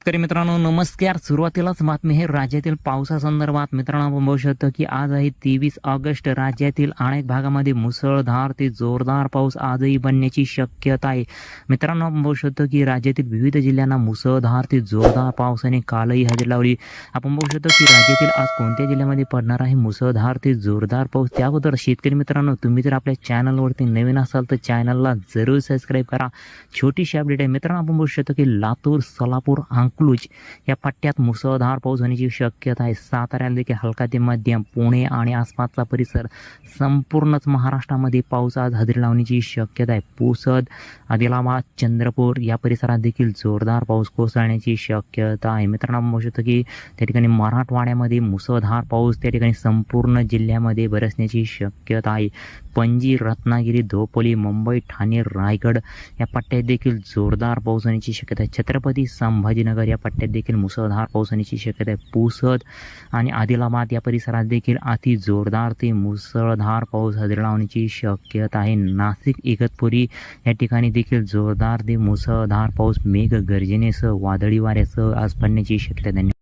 शेतकरी मित्रांनो नमस्कार. सुरुवातीलाच बातमी आहे राज्यातील पावसासंदर्भात. मित्रांनो आपण बघू शकतो की आज आहे तेवीस ऑगस्ट. राज्यातील अनेक भागामध्ये मुसळधार ते जोरदार पाऊस आजही बनण्याची शक्यता आहे. मित्रांनो आपण बघू शकतो की राज्यातील विविध जिल्ह्यांना मुसळधार ते जोरदार पावसाने कालही हजेरी लावली. आपण बघू शकतो की राज्यातील आज कोणत्या जिल्ह्यामध्ये पडणार आहे मुसळधार ते जोरदार पाऊस? त्याबद्दल शेतकरी मित्रांनो तुम्ही जर आपल्या चॅनलवरती नवीन असाल तर चॅनलला जरूर सबस्क्राईब करा. छोटीशी अपडेट आहे. मित्रांनो आपण बघू शकतो की लातूर सोलापूर अंकलूज या पट्ट्यात मुसळधार पाऊस होण्याची शक्यता आहे. साताऱ्याला देखील हलका ते मध्यम पुणे आणि आसपासचा परिसर संपूर्णच महाराष्ट्रामध्ये पाऊस आज हजेरी लावण्याची शक्यता आहे. पुसद आदिलाबाद चंद्रपूर या परिसरात देखील जोरदार पाऊस कोसळण्याची शक्यता आहे. मित्रांनो म्हणू शकतो की त्या ठिकाणी मराठवाड्यामध्ये मुसळधार पाऊस त्या ठिकाणी संपूर्ण जिल्ह्यामध्ये बरसण्याची शक्यता आहे. पणजी रत्नागिरी धोपोली मुंबई ठाणे रायगड या पट्ट्यात देखील जोरदार पाऊस होण्याची शक्यता आहे. छत्रपती संभाजीनगर या पट्ट्यात देखील मुसळधार पाऊस होण्याची शक्यता आहे. पुसद आणि आदिलाबाद या परिसरात देखील अति जोरदार ते मुसळधार पाऊस हजेरी लावण्याची शक्यता आहे. नाशिक इगतपुरी या ठिकाणी देखील जोरदार ते मुसळधार पाऊस मेघ गर्जनेसह वादळी वाऱ्यासह आज पडण्याची शक्यता आहे.